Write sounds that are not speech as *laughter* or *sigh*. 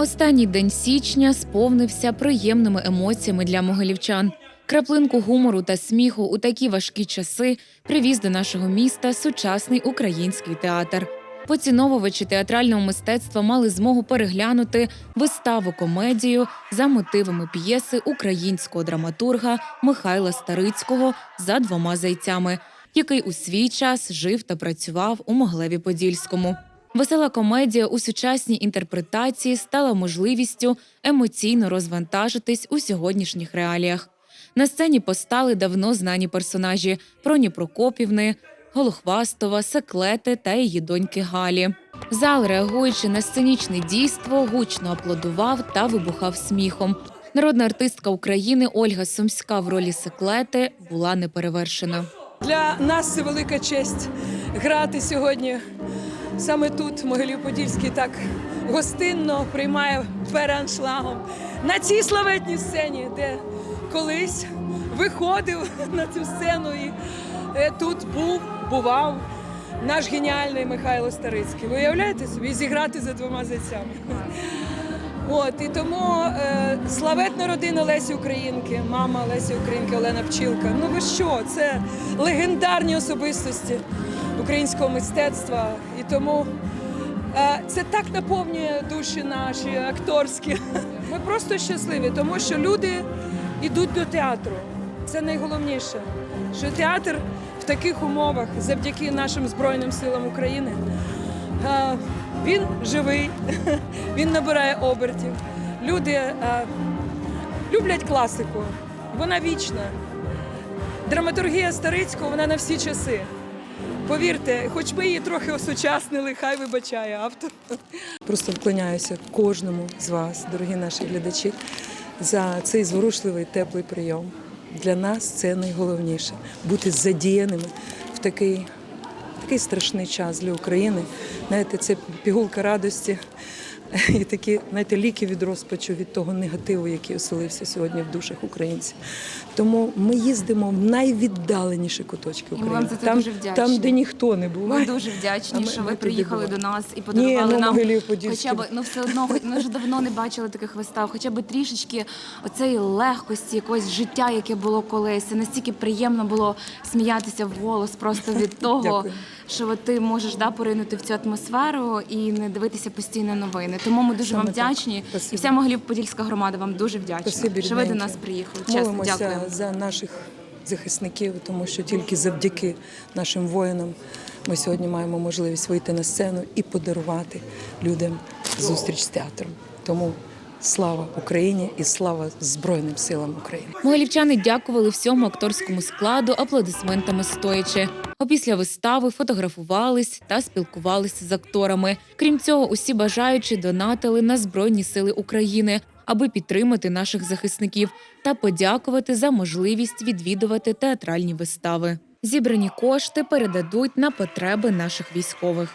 Останній день січня сповнився приємними емоціями для могилівчан. Краплинку гумору та сміху у такі важкі часи привіз до нашого міста сучасний український театр. Поціновувачі театрального мистецтва мали змогу переглянути виставу комедію за мотивами п'єси українського драматурга Михайла Старицького за двома зайцями, який у свій час жив та працював у Моглеві Подільському. Весела комедія у сучасній інтерпретації стала можливістю емоційно розвантажитись у сьогоднішніх реаліях. На сцені постали давно знані персонажі Проні Прокопівни, Голохвастова, Секлети та її доньки Галі. Зал, реагуючи на сценічне дійство, гучно аплодував та вибухав сміхом. Народна артистка України Ольга Сумська в ролі Секлети була неперевершена. Для нас це велика честь грати сьогодні саме тут, Могилів-Подільський, так гостинно приймає переаншлагом на цій славетній сцені, де колись виходив на цю сцену і е, тут був, бував наш геніальний Михайло Старицький. Ви уявляєте собі зіграти за двома зайцями? От і тому е, славетна родина Лесі Українки, мама Лесі Українки Олена Пчілка. Ну ви що? Це легендарні особистості українського мистецтва. І тому е, це так наповнює душі наші акторські. Ми просто щасливі, тому що люди йдуть до театру. Це найголовніше, що театр в таких умовах, завдяки нашим Збройним силам України. Е, Він живий, *laughs* він набирає обертів. Люди е, люблять класику, вона вічна. Драматургія Старицького вона на всі часи. Повірте, хоч ми її трохи осучаснили, хай вибачає автор. Просто вклоняюся кожному з вас, дорогі наші глядачі, за цей зворушливий теплий прийом. Для нас це найголовніше бути задіяними в такий такий страшний час для України. Знаєте, це пігулка радості *laughs* і такі, знаєте, ліки від розпачу від того негативу, який оселився сьогодні в душах українців. Тому ми їздимо в найвіддаленіші куточки І ми України. вам за це там, дуже вдячні. там, де ніхто не Ми буває. дуже А вдячні, ми- що ви приїхали до нас і подарували ну, нам хоча б ну все одно, ми вже давно не бачили таких вистав, хоча б трішечки оцеї легкості, якогось життя, яке було колись. Це настільки приємно було сміятися в голос просто від *laughs* того, що ти можеш да, поринути в цю атмосферу і не дивитися постійно новини. Тому ми дуже Саме вам так. вдячні. І вся Могилів-Подільська громада вам дуже вдячна, Спасибі, що ви до нас приїхали. Чесно, Молимося дякую. за наших захисників, тому що тільки завдяки нашим воїнам ми сьогодні маємо можливість вийти на сцену і подарувати людям зустріч з театром. Тому слава Україні і слава Збройним силам України. Могилівчани дякували всьому акторському складу аплодисментами стоячи. Опісля вистави фотографувались та спілкувалися з акторами. Крім цього, усі бажаючі донатили на Збройні Сили України, аби підтримати наших захисників та подякувати за можливість відвідувати театральні вистави. Зібрані кошти передадуть на потреби наших військових.